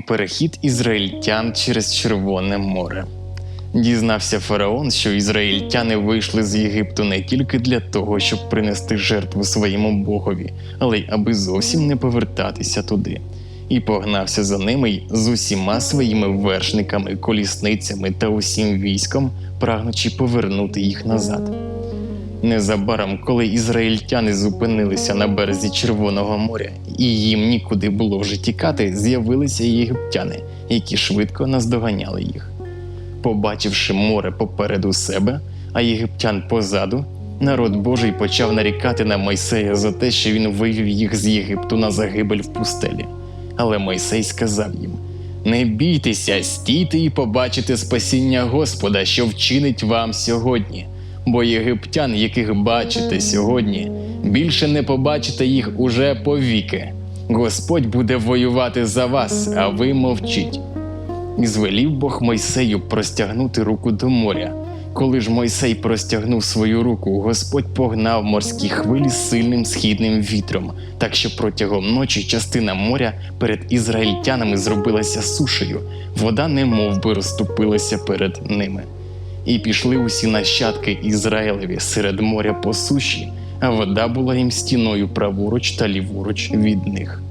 Перехід ізраїльтян через Червоне море. Дізнався фараон, що ізраїльтяни вийшли з Єгипту не тільки для того, щоб принести жертву своєму богові, але й аби зовсім не повертатися туди. І погнався за ними й з усіма своїми вершниками, колісницями та усім військом, прагнучи повернути їх назад. Незабаром, коли ізраїльтяни зупинилися на березі Червоного моря, і їм нікуди було вже тікати, з'явилися єгиптяни, які швидко наздоганяли їх. Побачивши море попереду себе, а єгиптян позаду, народ Божий почав нарікати на Мойсея за те, що він вивів їх з Єгипту на загибель в пустелі. Але Мойсей сказав їм: Не бійтеся, стійте і побачите спасіння Господа, що вчинить вам сьогодні. Бо єгиптян, яких бачите сьогодні, більше не побачите їх уже повіки. Господь буде воювати за вас, а ви мовчіть. І звелів Бог Мойсею простягнути руку до моря. Коли ж Мойсей простягнув свою руку, Господь погнав морські хвилі сильним східним вітром, так що протягом ночі частина моря перед ізраїльтянами зробилася сушею, вода немов би розступилася перед ними і пішли усі нащадки Ізраїлеві серед моря по суші, а вода була їм стіною праворуч та ліворуч від них.